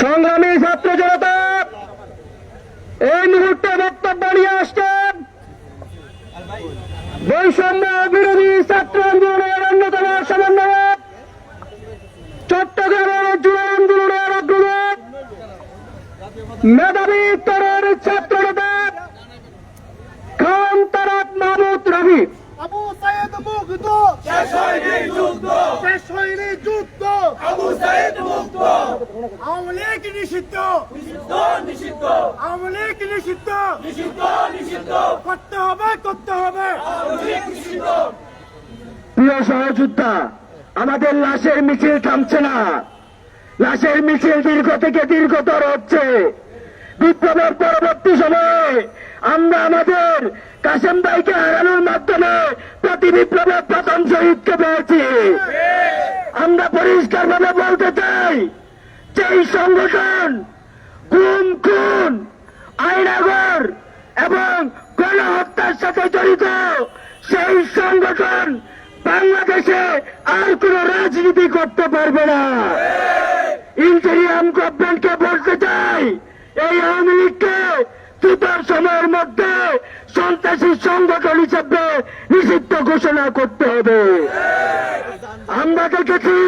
সংগ্রামী ছাত্র জনতা, এই মুহূর্তে বক্তব্য নিয়ে আসছেন বৈষম্য বিরোধী ছাত্র আন্দোলনের অন্যতম সমন্বয়ক, চট্টগ্রামের জুড়ে আন্দোলনের অগ্রদূত তরুণ ছাত্র নেতা খান তারাক মাহমুদ রবি। আবু সাইদ মুগ্ধ। শেষ হয়নি যুদ্ধ। শেষ হয়নি যুদ্ধ। আবু সাইদ মুক্ত আওয়ামী লীগ নিষিদ্ধ। নিষিদ্ধ নিষিদ্ধ। আওয়ামী লীগ নিষিদ্ধ। নিষিদ্ধ নিষিদ্ধ। করতে হবে করতে হবে। নিষিদ্ধ। প্রিয় সহযোদ্ধা আমাদের লাশের মিছিল থামছে না। লাশের মিছিল দীর্ঘ থেকে দীর্ঘতর হচ্ছে। বিপ্লবের পরবর্তী সময়ে আমরা আমাদের কাসেম ভাইকে হারানোর মাধ্যমে প্রতি বিপ্লবের প্রথম শহীদকে পেয়েছি। আমরা পরিষ্কার ভাবে বলতে চাই যে এই সংগঠন খুন খুন, আইনাগর এবং গণহত্যার সাথে জড়িত, সেই সংগঠন বাংলাদেশে আর কোন রাজনীতি করতে পারবে না। ইন্টেরিয়াম গভর্নমেন্টকে বলতে চাই এই আওয়ামী লীগকে দ্রুতর সময়ের মধ্যে সন্ত্রাসী সংগঠন হিসেবে নিষিদ্ধ ঘোষণা করতে হবে। আমরা দেখেছি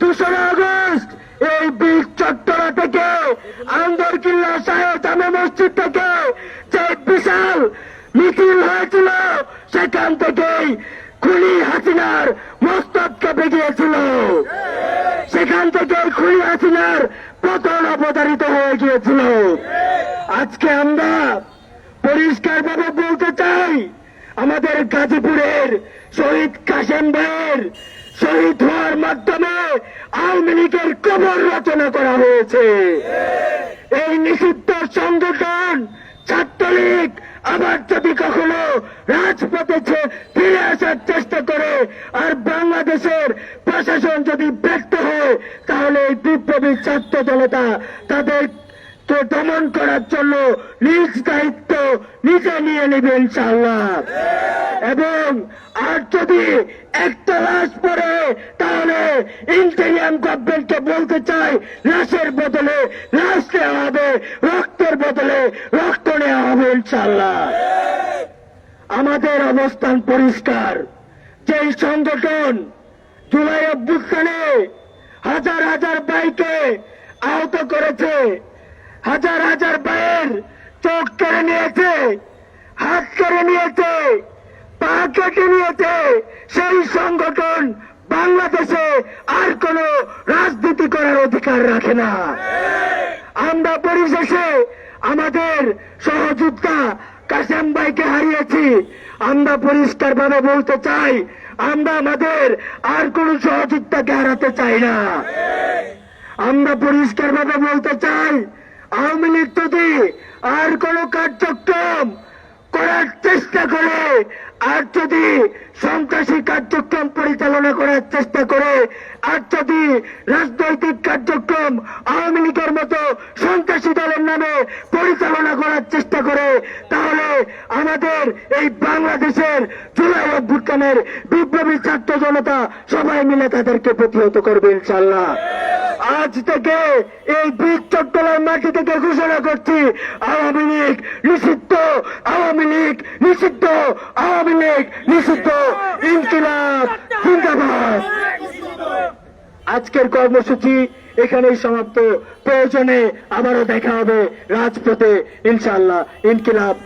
দোসরা আগস্ট এই বিগ চত্বরা থেকে আন্দর কিল্লা সাহেব জামে মসজিদ থেকে যে বিশাল মিছিল হয়েছিল, সেখান থেকেই খুলি হাসিনার মস্তক কেঁপে গিয়েছিল সেখান থেকে খুলি হাসিনার পতন অবতারিত হয়ে গিয়েছিল? আজকে আমরা পরিষ্কার ভাবে বলতে চাই, আমাদের গাজীপুরের শহীদ কাশেম ভাইয়ের শহীদ হওয়ার মাধ্যমে আওয়ামী লীগের কবর রচনা করা হয়েছে। এই নিষিদ্ধ সংগঠন ছাত্রলীগ আবার যদি কখনো রাজপথে ফিরে আসার চেষ্টা করে, আর বাংলাদেশের প্রশাসন যদি ব্যর্থ হয়, তাহলে এই বিপ্লবী ছাত্র জনতা তাদের দমন করার জন্য নিজ দায়িত্ব নিজে নিয়ে নেবে ইনশাল্লাহ এবং আর যদি একটা লাশ পড়ে, তাহলে ইন্টেরিয়াম গভর্নমেন্টকে বলতে চাই, লাশের বদলে লাশ নেওয়া হবে, রক্তের বদলে রক্ত নেওয়া হবে ইনশাল্লাহ আমাদের অবস্থান পরিষ্কার। যে সংগঠন জুলাই অভ্যুত্থানে হাজার হাজার বাইকে আহত করেছে। হাজার হাজার বাইয়ের চোখ কেড়ে নিয়েছে, হাত কেড়ে নিয়েছে, পা কেটে নিয়েছে। সেই সংগঠন বাংলাদেশে আর কোন রাজনীতি করার অধিকার রাখে না। আমরা পরিশেষে আমাদের সহযোদ্ধা কাসেম ভাইকে হারিয়েছি। আমরা পরিষ্কার ভাবে বলতে চাই আমরা আমাদের আর কোন সহযোদ্ধাকে হারাতে চাই না। আমরা পরিষ্কার ভাবে বলতে চাই, আওয়ামী লীগ যদি আর কোন কার্যক্রম করার চেষ্টা করে, আর যদি সন্ত্রাসী কার্যক্রম পরিচালনা করার চেষ্টা করে, আর যদি রাজনৈতিক কার্যক্রম আওয়ামী লীগের মতো পরিচালনা করার চেষ্টা করে, তাহলে আমাদের এই বাংলাদেশের জুলাই অভ্যুত্থানের বিপ্লবী ছাত্র জনতা সবাই মিলে তাদেরকে প্রতিহত করবে ইনশাল্লাহ আজ থেকে এই বীজ চট্টলার মাটি থেকে ঘোষণা করছি, আওয়ামী লীগ নিষিদ্ধ, আওয়ামী লীগ নিষিদ্ধ, আওয়ামী লীগ নিষিদ্ধ, ইনকিলাব, জিন্দাবাদ। আজকের কর্মসূচি এখানেই সমাপ্ত। প্রয়োজনে আবারও দেখা হবে রাজপথে ইনশাল্লাহ ইনকিলাব